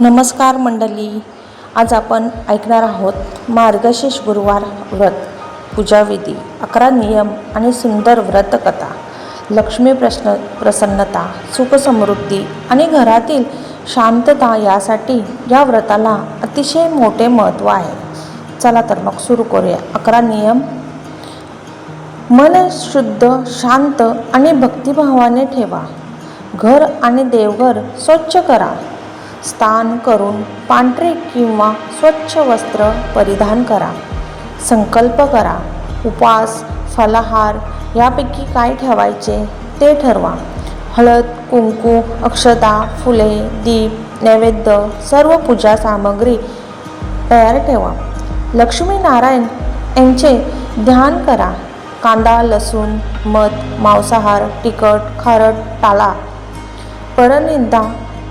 नमस्कार मंडळी. आज आपण ऐकणार आहोत मार्गशीर्ष गुरुवार व्रत पूजाविधी अकरा नियम आणि सुंदर व्रतकथा लक्ष्मी प्रश्न प्रसन्नता सुखसमृद्धी आणि घरातील शांतता यासाठी या व्रताला अतिशय मोठे महत्त्व आहे. चला तर मग सुरू करूया अकरा नियम. मन शुद्ध शांत आणि भक्तिभावाने ठेवा. घर आणि देवघर स्वच्छ करा. स्नान करून पांढरे किंवा स्वच्छ वस्त्र परिधान करा. संकल्प करा. उपवास फलाहार यापैकी काय ठेवायचे ते ठरवा. हळद कुंकू अक्षता फुले दीप नैवेद्य सर्व पूजा सामग्री तयार ठेवा. लक्ष्मीनारायण यांचे ध्यान करा. कांदा लसूण मध मांसाहार तिखट खारट टाळा परनिंदा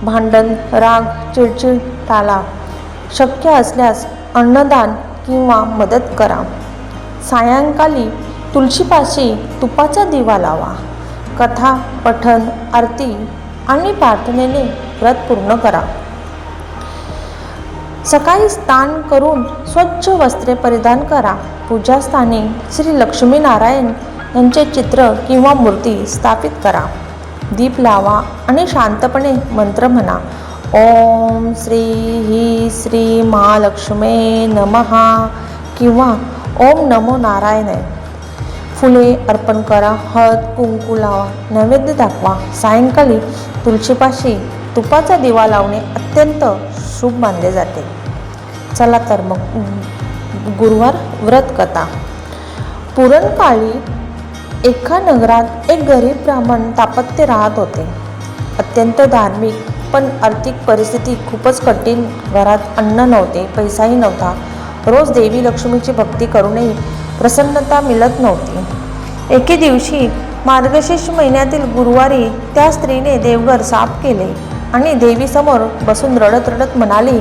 भांडण राग चिडचिड टाळा शक्य असल्यास अन्नदान किंवा मदत करा. सायंकाळी तुळशीपाशी तुपाचा दिवा लावा. कथा पठण आरती आणि प्रार्थनेने व्रत पूर्ण करा. सकाळी स्नान करून स्वच्छ वस्त्रे परिधान करा. पूजास्थानी श्री लक्ष्मीनारायण यांचे चित्र किंवा मूर्ती स्थापित करा. दीप लावा आणि शांतपणे मंत्र म्हणा. ओम श्री ही श्री महालक्ष्मे नमहा किंवा ओम नमो नारायण. फुले अर्पण करा हळद कुंकू लावा नैवेद्य दाखवा. सायंकाळी तुळशीपाशी तुपाचा दिवा लावणे अत्यंत शुभ मानले जाते. चला तर मग गुरुवार व्रत कथा. पुरणकाळी एका नगरात एक गरीब ब्राह्मण तापत्य राहत होते. अत्यंत धार्मिक पण आर्थिक परिस्थिती खूपच कठीण. घरात अन्न नव्हते पैसाही नव्हता. रोज देवी लक्ष्मीची भक्ती करूनही प्रसन्नता मिळत नव्हती. एके दिवशी मार्गशीर्ष महिन्यातील गुरुवारी त्या स्त्रीने देवघर साफ केले आणि देवीसमोर बसून रडत रडत म्हणाली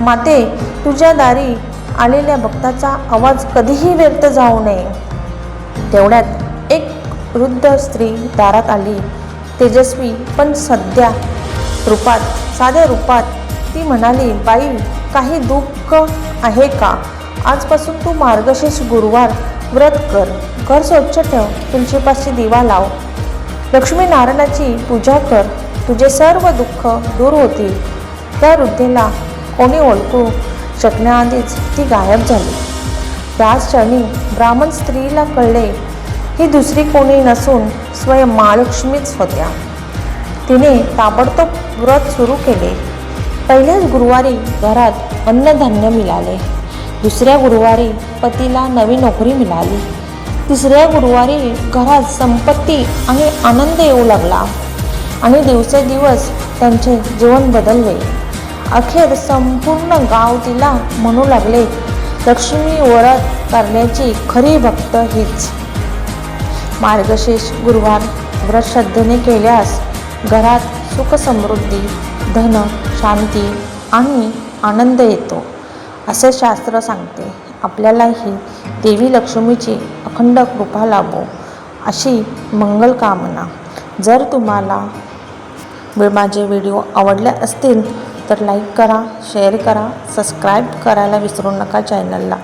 माते तुझ्या दारी आलेल्या भक्ताचा आवाज कधीही व्यक्त जाऊ नये. तेवढ्यात वृद्ध स्त्री दारात आली. तेजस्वी पण सध्या रूपात साध्या रूपात. ती म्हणाली बाई काही दुःख आहे का? आजपासून तू मार्गशीर्ष गुरुवार व्रत कर. घर स्वच्छ ठेव. तुळशीपाशी दिवा लाव. लक्ष्मीनारायणाची पूजा कर. तुझे सर्व दुःख दूर होतील त्या वृद्धेला कोणी ओळखू शकण्याआधीच ती गायब झाली. त्याच क्षणी ब्राह्मण स्त्रीला कळले ही दुसरी कोणी नसून स्वयं महालक्ष्मीच होत्या. तिने ताबडतोब व्रत सुरू केले. पहिल्याच गुरुवारी घरात अन्नधान्य मिळाले. दुसऱ्या गुरुवारी पतीला नवी नोकरी मिळाली. तिसऱ्या गुरुवारी घरात संपत्ती आणि आनंद येऊ लागला आणि दिवसेदिवस त्यांचे जीवन बदलले. अखेर संपूर्ण गाव तिला म्हणू लागले लक्ष्मी व्रत करण्याची खरी भक्त हीच. मार्गशीर्ष गुरुवार व्रत श्रद्धेने केल्यास घरात सुख समृद्धी धन शांती आणि आनंद येतो असे शास्त्र सांगते. आपल्यालाही देवी लक्ष्मीची अखंड कृपा लाभो अशी मंगल कामना. जर तुम्हाला माझे व्हिडिओ आवडले असतील तर लाईक करा शेअर करा सबस्क्राईब करायला विसरू नका चॅनलला.